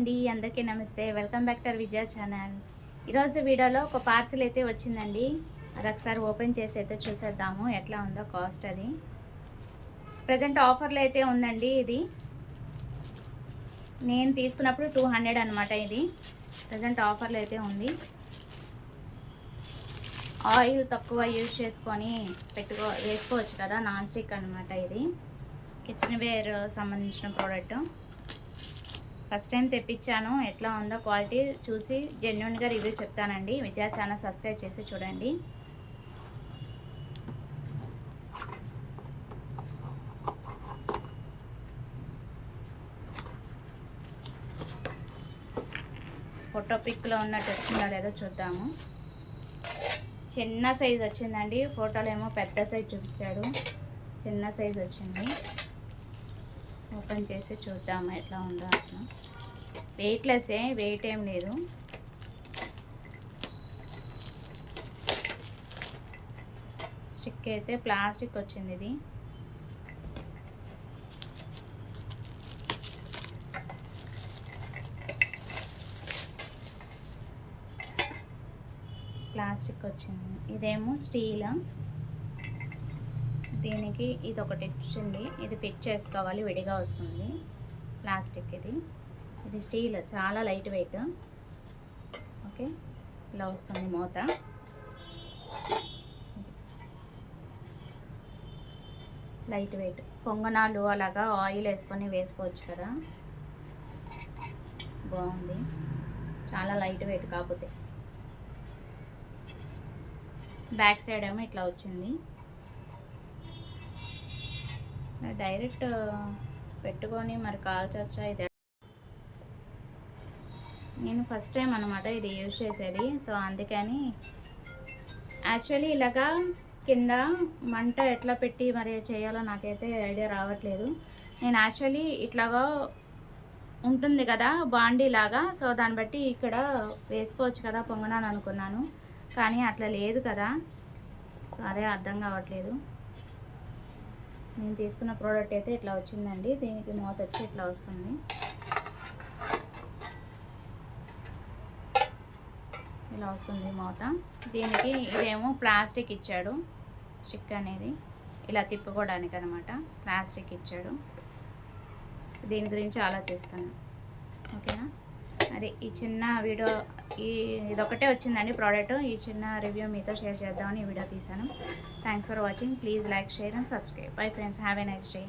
అండి అందరికీ నమస్తే. Welcome back to Vijaya channel ఈరోజు వీడియోలో ఒక పార్సిల్ అయితే వచ్చిందండి. అది ఒకసారి ఓపెన్ చేసి అయితే చూసేద్దాము. ఎట్లా ఉందో కాస్ట్ అది. ప్రజెంట్ ఆఫర్లో అయితే ఉందండి ఇది. నేను తీసుకున్నప్పుడు టూ హండ్రెడ్ అనమాట ఇది. ప్రజెంట్ ఆఫర్లో అయితే ఉంది. ఆయిల్ తక్కువ యూజ్ చేసుకొని పెట్టుకో వేసుకోవచ్చు కదా నాన్ స్టిక్ అనమాట ఇది. కిచెన్ వేర్ సంబంధించిన ప్రోడక్ట్ ఫస్ట్ టైం తెప్పించాను. ఎట్లా ఉందో క్వాలిటీ చూసి జెన్యున్గా రివ్యూ చెప్తానండి. విజయ ఛానల్ సబ్స్క్రైబ్ చేసి చూడండి. ఫోటో పిక్లో ఉన్నట్టు వచ్చిందో లేదో చూద్దాము. చిన్న సైజ్ వచ్చిందండి. ఫోటోలో ఏమో పెద్ద సైజ్ చూపించాడు. చిన్న సైజ్ వచ్చింది. ఓపెన్ చేసి చూద్దాము ఎట్లా ఉందో అసలు. వెయిట్లెస్సే వెయిట్ ఏం లేదు. స్టిక్ అయితే ప్లాస్టిక్ వచ్చింది ఇది. ప్లాస్టిక్ వచ్చింది. ఇదేమో స్టీల్. దీనికి ఇది ఒకటి వచ్చింది ఇది ఫిట్ చేసుకోవాలి విడిగా వస్తుంది. ప్లాస్టిక్ ఇది. ఇది స్టీల్ చాలా లైట్ వెయిట్. ఓకే? ఇలా వస్తుంది మూత. Light weight. పొంగనాలు అలాగా ఆయిల్ వేసుకొని వేసుకోవచ్చు కదా? బాగుంది. చాలా లైట్ వెయిట్ కాకపోతే. బ్యాక్ సైడ్ ఏమో ఇట్లా వచ్చింది. డైరెక్ట్ పెట్టుకొని మరి కాల్చొచ్చా ఇది. నేను ఫస్ట్ టైం అనమాట ఇది యూజ్ చేసేది. సో అందుకని యాక్చువల్లీ ఇలాగా కింద మంట ఎట్లా పెట్టి మరి చేయాలో నాకైతే ఐడియా రావట్లేదు. నేను యాక్చువల్లీ ఇట్లాగా ఉంటుంది కదా బాండీ లాగా. సో దాన్ని బట్టి ఇక్కడ వేసుకోవచ్చు కదా పొంగనాను అనుకున్నాను కానీ అట్లా లేదు కదా. సో అదే అర్థం కావట్లేదు. నేను తీసుకున్న ప్రోడక్ట్ అయితే ఇట్లా వచ్చిందండి. దీనికి మూత వచ్చి ఇట్లా వస్తుంది. ఇలా వస్తుంది మూత. దీనికి ఇదేమో ప్లాస్టిక్ ఇచ్చాడు. స్టిక్ అనేది. ఇలా తిప్పుకోవడానికి అనమాట ప్లాస్టిక్ ఇచ్చాడు. దీని గురించి ఆలోచిస్తాను. ఓకేనా? అదే ఈ చిన్న వీడియో ఈ ఇదొకటే వచ్చిందండి ప్రోడక్ట్ ఈ చిన్న రివ్యూ మీతో షేర్ చేద్దామని ఈ వీడియో తీశాను. Thanks for watching please like share and subscribe bye friends have a nice day